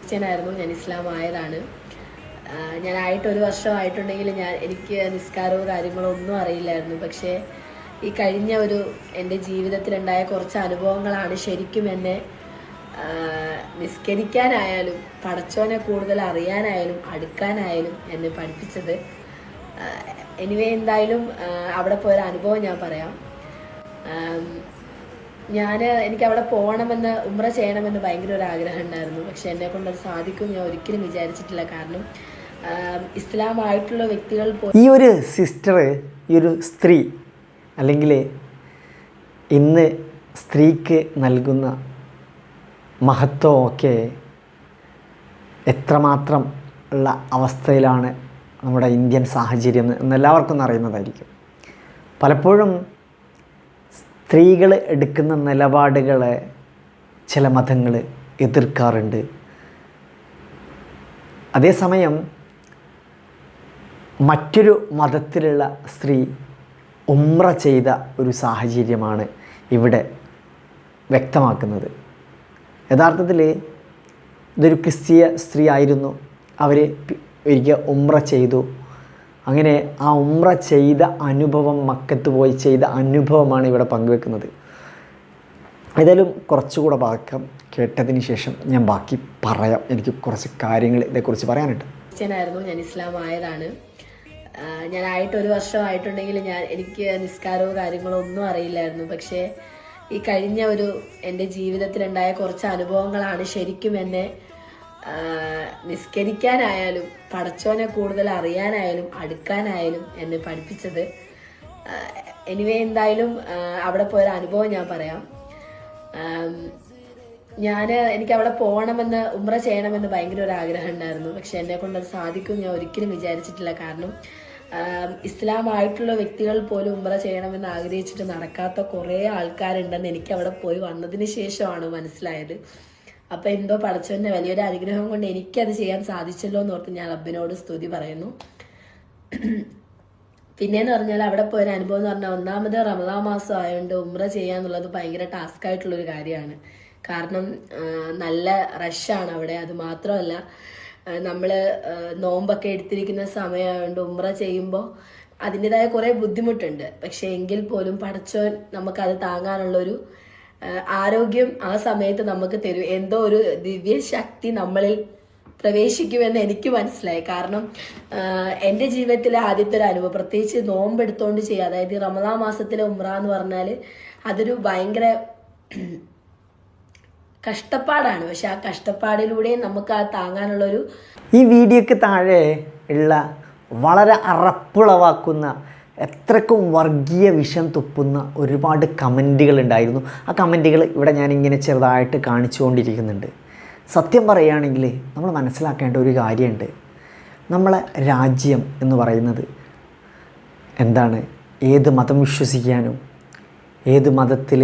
ക്രിസ്ത്യനായിരുന്നു. ഞാൻ ഇസ്ലാം ആയതാണ് ഞാൻ ആയിട്ട് ഒരു വർഷം ആയിട്ടുണ്ടെങ്കിൽ ഞാൻ എനിക്ക് നിസ്കാരവും കാര്യങ്ങളോ ഒന്നും അറിയില്ലായിരുന്നു. പക്ഷേ ഈ കഴിഞ്ഞ ഒരു എന്റെ ജീവിതത്തിലുണ്ടായ കുറച്ച് അനുഭവങ്ങളാണ് ശരിക്കും എന്നെ നിസ്കരിക്കാനായാലും പടച്ചോനെ കൂടുതൽ അറിയാനായാലും അടുക്കാനായാലും എന്നെ പഠിപ്പിച്ചത്. എനിവേ എന്തായാലും അവിടെ പോയൊരു അനുഭവം ഞാൻ പറയാം. ഞാൻ എനിക്ക് അവിടെ പോകണമെന്ന് ഉമ്ര ചെയ്യണമെന്ന് ഭയങ്കര ഒരു ആഗ്രഹം ഉണ്ടായിരുന്നു. പക്ഷെ എന്നെ കൊണ്ട് സാധിക്കും ഞാൻ ഒരിക്കലും വിചാരിച്ചിട്ടില്ല. കാരണം ഇസ്ലാമായിട്ടുള്ള വ്യക്തികൾ ഈ ഒരു സിസ്റ്റർ ഈ ഒരു സ്ത്രീ അല്ലെങ്കിൽ ഇന്ന് സ്ത്രീക്ക് നൽകുന്ന മഹത്വമൊക്കെ എത്രമാത്രം ഉള്ള അവസ്ഥയിലാണ് നമ്മുടെ ഇന്ത്യൻ സാഹചര്യം എന്ന് എല്ലാവർക്കും അറിയുന്നതായിരിക്കും. പലപ്പോഴും സ്ത്രീകൾ എടുക്കുന്ന നിലപാടുകളെ ചില മതങ്ങൾ എതിർക്കാറുണ്ട്. അതേസമയം മറ്റൊരു മതത്തിലുള്ള സ്ത്രീ ഉമ്ര ചെയ്ത ഒരു സാഹചര്യമാണ് ഇവിടെ വ്യക്തമാക്കുന്നത്. യഥാർത്ഥത്തിൽ ഇതൊരു ക്രിസ്തീയ സ്ത്രീ ആയിരുന്നു. അവർ ഒരിക്കൽ ഉമ്ര ചെയ്തു. അങ്ങനെ ആ ഉമ്ര ചെയ്ത അനുഭവം മക്കത്ത് പോയി ചെയ്ത അനുഭവമാണ് ഇവിടെ പങ്കുവെക്കുന്നത്. ഏതായാലും കുറച്ചുകൂടെ ഭാഗം കേട്ടതിന് ശേഷം ഞാൻ ബാക്കി പറയാം. എനിക്ക് കുറച്ച് കാര്യങ്ങൾ ഇതേക്കുറിച്ച് പറയാനുണ്ട്. ക്രിസ്ത്യനായിരുന്നു. ഞാൻ ഇസ്ലാം ആയതാണ് ഞാനായിട്ട് ഒരു വർഷമായിട്ടുണ്ടെങ്കിൽ ഞാൻ എനിക്ക് നിസ്കാരവും കാര്യങ്ങളോ ഒന്നും അറിയില്ലായിരുന്നു. പക്ഷേ ഈ കഴിഞ്ഞ ഒരു എന്റെ ജീവിതത്തിലുണ്ടായ കുറച്ച് അനുഭവങ്ങളാണ് ശരിക്കും എന്നെ നിസ്കരിക്കാനായാലും പടച്ചോനെ കൂടുതൽ അറിയാനായാലും അടുക്കാനായാലും എന്നെ പഠിപ്പിച്ചത്. എനിവേ എന്തായാലും അവിടെ പോയൊരു അനുഭവം ഞാൻ പറയാം. ഞാൻ എനിക്ക് അവിടെ പോകണമെന്ന് ഉമ്ര ചെയ്യണമെന്ന് ഭയങ്കര ഒരു ആഗ്രഹം ഉണ്ടായിരുന്നു. പക്ഷെ എന്നെ കൊണ്ട് അത് സാധിക്കും ഞാൻ ഒരിക്കലും വിചാരിച്ചിട്ടില്ല. കാരണം ഇസ്ലാമായിട്ടുള്ള വ്യക്തികൾ പോലും ഉമ്ര ചെയ്യണമെന്ന് ആഗ്രഹിച്ചിട്ട് നടക്കാത്ത കുറേ ആൾക്കാരുണ്ടെന്ന് എനിക്ക് അവിടെ പോയി വന്നതിന് ശേഷമാണ് മനസ്സിലായത്. അപ്പൊ എന്തോ പഠിച്ചവന്റെ വലിയൊരു അനുഗ്രഹം കൊണ്ട് എനിക്കത് ചെയ്യാൻ സാധിച്ചല്ലോ എന്ന് ഓർത്ത് ഞാൻ അബ്ബിനോട് സ്തുതി പറയുന്നു. പിന്നെന്ന് പറഞ്ഞാൽ അവിടെ പോയൊരു അനുഭവം എന്ന് പറഞ്ഞാൽ ഒന്നാമത് റമദാ മാസം ആയതുകൊണ്ട് ഉമ്ര ചെയ്യാന്നുള്ളത് ഭയങ്കര ടാസ്ക് ആയിട്ടുള്ള ഒരു കാര്യമാണ്. കാരണം നല്ല റഷാണ് അവിടെ. അത് മാത്രമല്ല നമ്മൾ നോമ്പൊക്കെ എടുത്തിരിക്കുന്ന സമയമായതുകൊണ്ട് ഉമ്ര ചെയ്യുമ്പോൾ അതിന്റെതായ കുറേ ബുദ്ധിമുട്ടുണ്ട്. പക്ഷെ എങ്കിൽ പോലും പഠിച്ചോൻ നമുക്കത് താങ്ങാനുള്ളൊരു ആരോഗ്യം ആ സമയത്ത് നമുക്ക് തരും. എന്തോ ഒരു ദിവ്യ ശക്തി നമ്മളിൽ പ്രവേശിക്കുമെന്ന് എനിക്ക് മനസ്സിലായി. കാരണം എന്റെ ജീവിതത്തിലെ ആദ്യത്തെ ഒരു അനുഭവം പ്രത്യേകിച്ച് നോമ്പെടുത്തോണ്ട് ചെയ്യുക അതായത് റമദാ മാസത്തിലെ ഉമ്ര എന്ന് പറഞ്ഞാൽ അതൊരു ഭയങ്കര കഷ്ടപ്പാടാണ്. പക്ഷെ ആ കഷ്ടപ്പാടിലൂടെ നമുക്ക് ആ താങ്ങാനുള്ളൊരു ഈ വീഡിയോക്ക് താഴെ ഉള്ള വളരെ അറപ്പുളവാക്കുന്ന എത്രക്കും വർഗീയ വിഷം തുപ്പുന്ന ഒരുപാട് കമന്റുകൾ ഉണ്ടായിരുന്നു. ആ കമന്റുകൾ ഇവിടെ ഞാനിങ്ങനെ ചെറുതായിട്ട് കാണിച്ചുകൊണ്ടിരിക്കുന്നുണ്ട്. സത്യം പറയുകയാണെങ്കിൽ നമ്മൾ മനസ്സിലാക്കേണ്ട ഒരു കാര്യമുണ്ട്. നമ്മളെ രാജ്യം എന്ന് പറയുന്നത് എന്താണ്? ഏത് മതം വിശ്വസിക്കാനും ഏത് മതത്തിൽ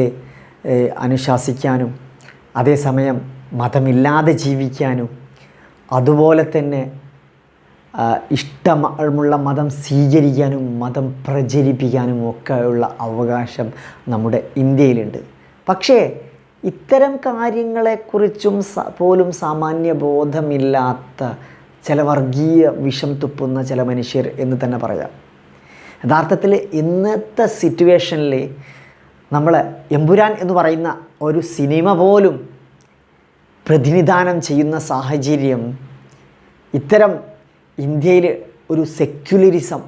അനുശാസിക്കാനും അതേസമയം മതമില്ലാതെ ജീവിക്കാനും അതുപോലെ തന്നെ ഇഷ്ടമുള്ള മതം സ്വീകരിക്കാനും മതം പ്രചരിപ്പിക്കാനും ഒക്കെയുള്ള അവകാശം നമ്മുടെ ഇന്ത്യയിലുണ്ട്. പക്ഷേ ഇത്തരം കാര്യങ്ങളെക്കുറിച്ചും പോലും സാമാന്യ ബോധമില്ലാത്ത ചില വർഗീയ വിഷം തുപ്പുന്ന ചില മനുഷ്യർ എന്ന് തന്നെ പറയാം. യഥാർത്ഥത്തിൽ ഇന്നത്തെ സിറ്റുവേഷനിൽ നമ്മൾ എമ്പുരാൻ എന്ന് പറയുന്ന ഒരു സിനിമ പോലും പ്രതിനിധാനം ചെയ്യുന്ന സാഹചര്യം ഇത്തരം ഇന്ത്യയിൽ ഒരു സെക്യുലറിസം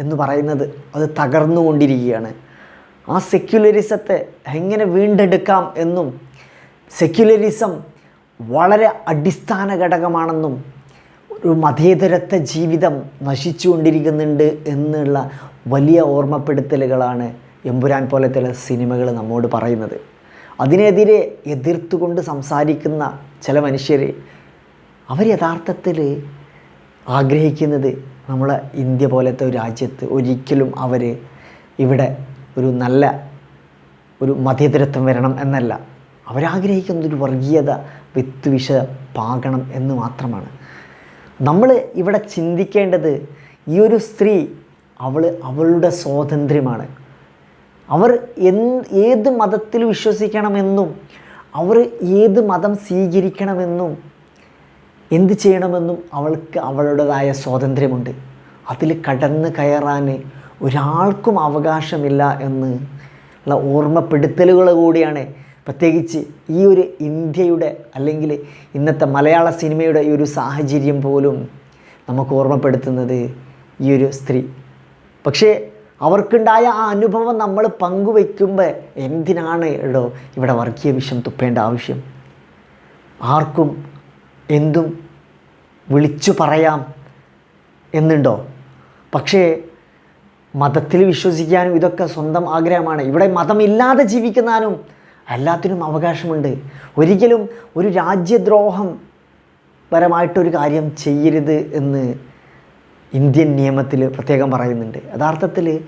എന്ന് പറയുന്നത് അത് തകർന്നുകൊണ്ടിരിക്കുകയാണ്. ആ സെക്യുലറിസത്തെ എങ്ങനെ വീണ്ടെടുക്കാം എന്നും സെക്യുലറിസം വളരെ അടിസ്ഥാന ഘടകമാണെന്നും ഒരു മതേതരത്വ ജീവിതം നശിച്ചുകൊണ്ടിരിക്കുന്നുണ്ട് എന്നുള്ള വലിയ ഓർമ്മപ്പെടുത്തലുകളാണ് എമ്പുരാൻ പോലത്തെ സിനിമകൾ നമ്മോട് പറയുന്നത്. അതിനെതിരെ എതിർത്തുകൊണ്ട് സംസാരിക്കുന്ന ചില മനുഷ്യർ അവർ യഥാർത്ഥത്തിൽ ആഗ്രഹിക്കുന്നത് നമ്മളെ ഇന്ത്യ പോലത്തെ ഒരു രാജ്യത്ത് ഒരിക്കലും അവർ ഇവിടെ ഒരു നല്ല ഒരു മതേതരത്വം വരണം എന്നല്ല. അവരാഗ്രഹിക്കുന്നത് ഒരു വർഗീയത വിത്തുവിഷ പാകണം എന്ന് മാത്രമാണ്. നമ്മൾ ഇവിടെ ചിന്തിക്കേണ്ടത് ഈ ഒരു സ്ത്രീ അവൾ അവളുടെ സ്വാതന്ത്ര്യമാണ്. അവർ എന്ത് ഏത് മതത്തിൽ വിശ്വസിക്കണമെന്നും അവർ ഏത് മതം സ്വീകരിക്കണമെന്നും എന്ത് ചെയ്യണമെന്നും അവൾക്ക് അവളുടേതായ സ്വാതന്ത്ര്യമുണ്ട്. അതിൽ കടന്ന് കയറാൻ ഒരാൾക്കും അവകാശമില്ല എന്ന് ഉള്ള ഓർമ്മപ്പെടുത്തലുകൾ കൂടിയാണ്. പ്രത്യേകിച്ച് ഈ ഒരു ഇന്ത്യയുടെ അല്ലെങ്കിൽ ഇന്നത്തെ മലയാള സിനിമയുടെ ഈ ഒരു സാഹചര്യം പോലും നമുക്ക് ഓർമ്മപ്പെടുത്തുന്നത് ഈ ഒരു സ്ത്രീ. പക്ഷേ അവർക്കുണ്ടായ ആ അനുഭവം നമ്മൾ പങ്കുവെക്കുമ്പോൾ എന്തിനാണ് എടോ ഇവിടെ വർഗീയ വിഷം തുപ്പേണ്ട ആവശ്യം? ആർക്കും എന്തും വിളിച്ചു പറയാം എന്നുണ്ടോ? പക്ഷേ മതത്തിൽ വിശ്വസിക്കാനും ഇതൊക്കെ സ്വന്തം ആഗ്രഹമാണ്. ഇവിടെ മതമില്ലാതെ ജീവിക്കുന്നാനും എല്ലാത്തിനും അവകാശമുണ്ട്. ഒരിക്കലും ഒരു രാജ്യദ്രോഹം പരമായിട്ടൊരു കാര്യം ചെയ്യരുത് എന്ന് ഇന്ത്യൻ നിയമത്തിൽ പ്രത്യേകം പറയുന്നുണ്ട്. യഥാർത്ഥത്തിൽ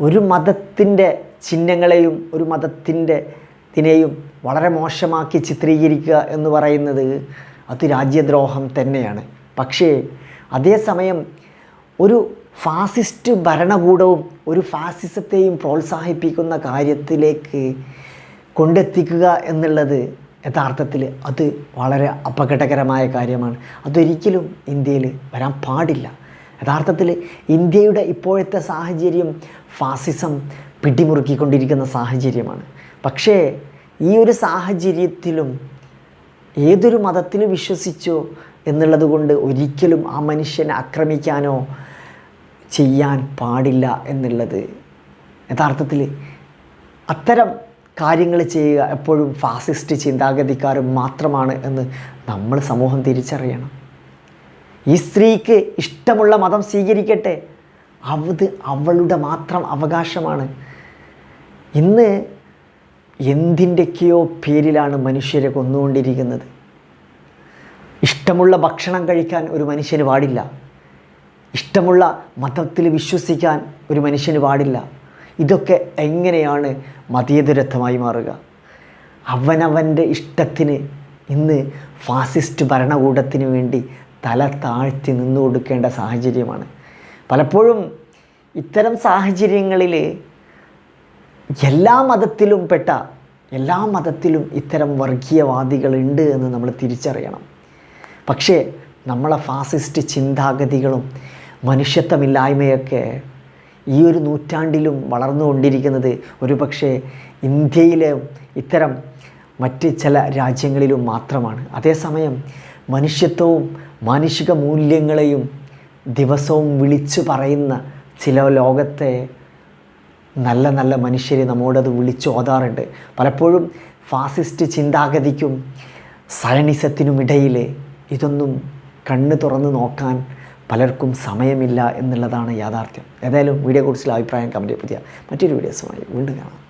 ഒരു മതത്തിന്റെ ചിഹ്നങ്ങളെയും ഒരു മതത്തിന്റെ ഇതിനെയും വളരെ മോശമാക്കി ചിത്രീകരിക്കുക എന്ന് പറയുന്നത് അത് രാജ്യദ്രോഹം തന്നെയാണ്. പക്ഷേ അതേസമയം ഒരു ഫാസിസ്റ്റ് ഭരണകൂടവും ഒരു ഫാസിസത്തെയും പ്രോത്സാഹിപ്പിക്കുന്ന കാര്യത്തിലേക്ക് കൊണ്ടെത്തിക്കുക എന്നുള്ളത് യഥാർത്ഥത്തിൽ അത് വളരെ അപകടകരമായ കാര്യമാണ്. അതൊരിക്കലും ഇന്ത്യയിൽ വരാൻ പാടില്ല. യഥാർത്ഥത്തിൽ ഇന്ത്യയുടെ ഇപ്പോഴത്തെ സാഹചര്യം ഫാസിസം പിടിമുറുക്കിക്കൊണ്ടിരിക്കുന്ന സാഹചര്യമാണ്. പക്ഷേ ഈ ഒരു സാഹചര്യത്തിലും ഏതൊരു മതത്തിൽ വിശ്വസിച്ചോ എന്നുള്ളത് കൊണ്ട് ഒരിക്കലും ആ മനുഷ്യനെ ആക്രമിക്കാനോ ചെയ്യാൻ പാടില്ല എന്നുള്ളത്. യഥാർത്ഥത്തിൽ അത്തരം കാര്യങ്ങൾ ചെയ്യുക എപ്പോഴും ഫാസിസ്റ്റ് ചിന്താഗതിക്കാർ മാത്രമാണ് എന്ന് നമ്മൾ സമൂഹം തിരിച്ചറിയണം. ഈ സ്ത്രീക്ക് ഇഷ്ടമുള്ള മതം സ്വീകരിക്കട്ടെ. അത് അവളുടെ മാത്രം അവകാശമാണ്. ഇന്ന് എന്തിന്റെയൊക്കെയോ പേരിലാണ് മനുഷ്യരെ കൊന്നുകൊണ്ടിരിക്കുന്നത്? ഇഷ്ടമുള്ള ഭക്ഷണം കഴിക്കാൻ ഒരു മനുഷ്യന് പാടില്ല. ഇഷ്ടമുള്ള മതത്തിൽ വിശ്വസിക്കാൻ ഒരു മനുഷ്യന് പാടില്ല. ഇതൊക്കെ എങ്ങനെയാണ് മതേതരത്വമായി മാറുക? അവനവന്റെ ഇഷ്ടത്തിന് ഇന്ന് ഫാസിസ്റ്റ് ഭരണകൂടത്തിന് വേണ്ടി തല താഴ്ത്തി നിന്നു കൊടുക്കേണ്ട സാഹചര്യമാണ്. പലപ്പോഴും ഇത്തരം സാഹചര്യങ്ങളിൽ എല്ലാ മതത്തിലും പെട്ട എല്ലാ മതത്തിലും ഇത്തരം വർഗീയവാദികളുണ്ട് എന്ന് നമ്മൾ തിരിച്ചറിയണം. പക്ഷേ നമ്മളെ ഫാസിസ്റ്റ് ചിന്താഗതികളും മനുഷ്യത്വമില്ലായ്മയൊക്കെ ഈ ഒരു നൂറ്റാണ്ടിലും വളർന്നുകൊണ്ടിരിക്കുന്നത് ഒരുപക്ഷെ ഇന്ത്യയിലെ ഇത്തരം മറ്റ് ചില രാജ്യങ്ങളിലും മാത്രമാണ്. അതേസമയം മനുഷ്യത്വവും മാനുഷിക മൂല്യങ്ങളെയും ദിവസവും വിളിച്ചു പറയുന്ന ചില ലോകത്തെ നല്ല നല്ല മനുഷ്യരെ നമ്മോടത് വിളിച്ചോതാറുണ്ട് പലപ്പോഴും ഫാസിസ്റ്റ് ചിന്താഗതിക്കും സയണിസത്തിനുമിടയിൽ ഇതൊന്നും കണ്ണ് തുറന്ന് നോക്കാൻ പലർക്കും സമയമില്ല എന്നുള്ളതാണ് യാഥാർത്ഥ്യം. ഏതായാലും വീഡിയോ കുറിച്ചുള്ള അഭിപ്രായം കമന്റ് പുതിയ. മറ്റൊരു വീഡിയോസുമായി വീണ്ടും കാണാം.